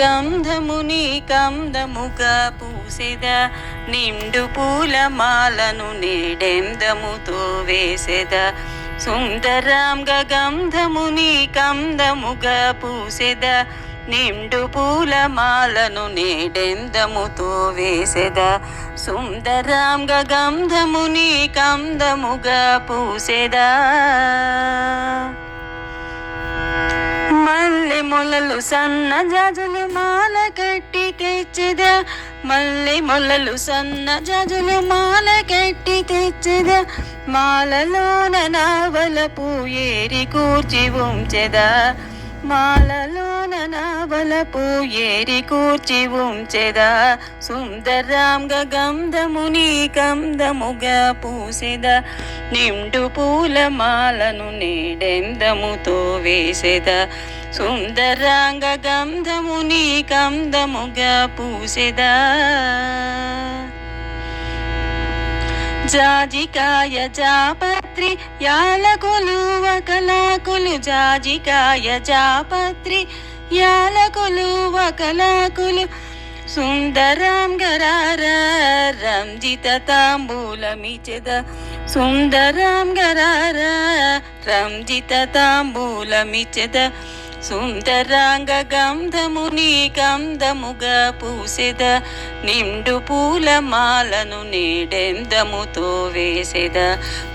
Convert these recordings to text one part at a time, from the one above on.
గంధముని కందముగా పూసెద నిండు పూలమాలను నీడెందముతో వేసెద. సుందరాంగ గంధముని కందముగా పూసెద నిండు పూలమాలను నీడెందముతో వేసెద. సుందరాంగ గంధముని కందముగా పూసెదా. మొలలు సన్న జాజులు మాల కట్టి తెచ్చద? మల్లె మొలలు సన్న జాజులు మాల కట్టి తెచ్చద? మాలలోన నావల పూయేరి కూర్చి ఉంచెద? మాలలోన నావల పూయేరి కూర్చి ఉంచెద? సుందరాంగ గంధముని కందముగా పూసెద? నిండు పూల మాలను నీడెందముతో వేసెద? సుందరాంగ గంధముని కందముగా పూసెదా. జాజికాయ జాపత్రి యాలకులు వకలాకులు జాజికాయ జాపత్రి యాలకులు వకలాకులు సుందరాం గరార రంజిత తాంబూలమిచెద. సుందరాం గరార రంజిత తాంబూలమిచెద. సుందరాంగ గంధముని గంధముగా పూసెద నిండు పూల మాలను నీడెందముతో వేసెద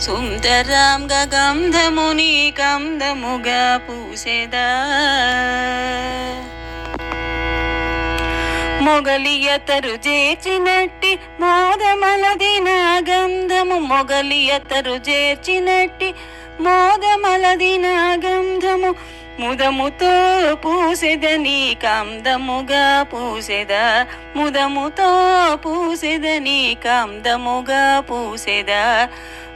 సుందరాంగ గంధముని గంధముగా పూసెద. మొగలియతరు చేర్చినట్టి మోదమలది నా గంధము మొగలియతరు చేర్చినట్టి మోదమలది నా గంధము. ముదముతో పూసెద నీ కందముగా పూసెద. ముదముతో పూసెద నీ కందముగా పూసెద.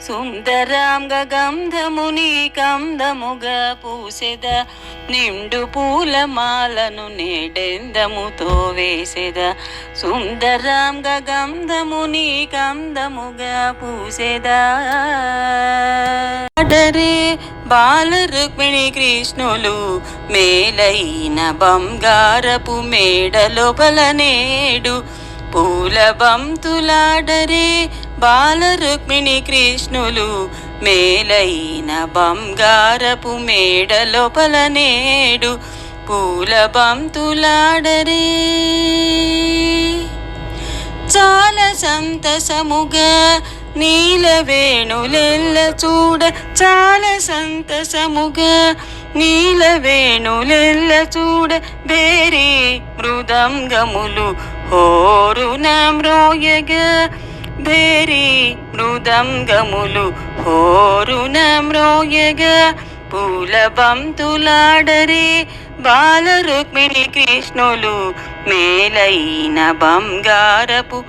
సుందరాంగ గంధముని కందముగా పూసెద. నిండు పూల మాలను నేడెందముతో వేసెద సుందరాంగ గంధముని కందముగా పూసెదా. బాల రుక్మిణి కృష్ణులు మేలైన బంగారపు మేడ లోపల నేడు పూల బంతులాడరే బాల రుక్మిణి కృష్ణులు మేలైన బంగారపు మేడ లోపల నేడు పూల బంతులాడరే. చాలా సంతసముగా నీల వేణులెల్ల చూడ చాలా సంతసముగా. నీల వేణులెల్ల చూడ వేరే మృదంగములు హోరున మ్రోయగా. బేరి మృదంగములు హోరున మ్రోయగా. పూల బంతులాడరే బాల రుక్మిణి కృష్ణులు మేలైన బంగారపు